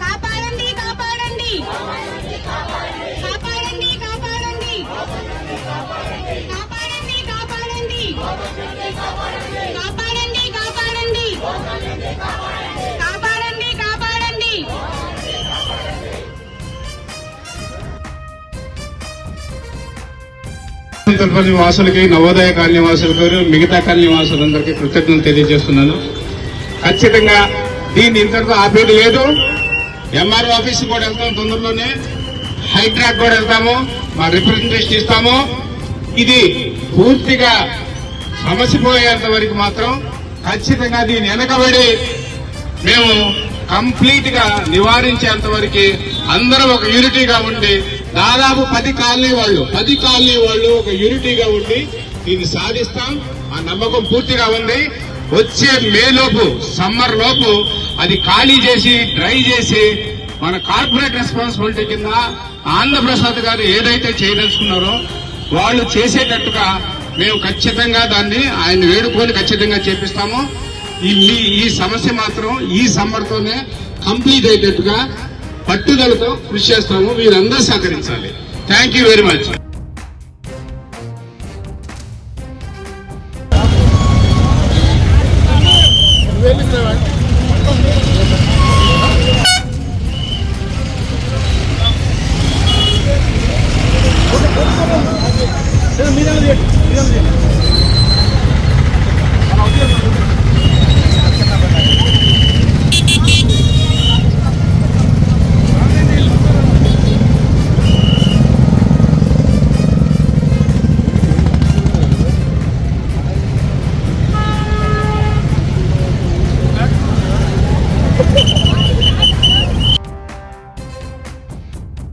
కాపాడండి కాపాడండి. కాపాడండి కాపాడండి కాపాడండి కాపాడండి కాపాడండి కాపాడండి తిరుపతి వాసులకి నవోదయ కాలనీ వాసులకు మిగతా కాలనీ వాసులందరికీ కృతజ్ఞతలు తెలియజేస్తున్నాను. ఖచ్చితంగా దీన్ని ఇంతటితో ఆపేది లేదు. ఎంఆర్ఓ ఆఫీస్ కూడా వెళ్తాం తొందరలోనే. హైడ్రాక్ కూడా వెళ్తాము. మా రిప్రజెంటేషన్ ఇస్తాము. ఇది పూర్తిగా సమసిపోయేంత వరకు మాత్రం ఖచ్చితంగా దీని వెనకబడి మేము కంప్లీట్గా నివారించేంత వరకు అందరం ఒక యూనిటీగా ఉండి దాదాపు పది కాలనీ వాళ్ళు పది కాలనీ వాళ్ళు ఒక యూనిటీగా ఉండి దీన్ని సాధిస్తాం. ఆ నమ్మకం పూర్తిగా ఉంది. వచ్చే మే లోపు సమ్మర్ లోపు అది ఖాళీ చేసి డ్రై చేసి మన కార్పొరేట్ రెస్పాన్సిబిలిటీ కింద ఆంధ్రప్రసాద్ గారు ఏదైతే చేయదలుచుకున్నారో వాళ్ళు చేసేటట్టుగా మేము ఖచ్చితంగా దాన్ని ఆయన వేడుకొని ఖచ్చితంగా చేపిస్తాము. ఈ ఈ సమస్య మాత్రం ఈ సమ్మర్తోనే కంప్లీట్ అయ్యేటట్టుగా పట్టుదలతో కృషి చేస్తాము మీరందరూ సహకరించాలి. థ్యాంక్ యూ వెరీ మచ్ మీరే మీరే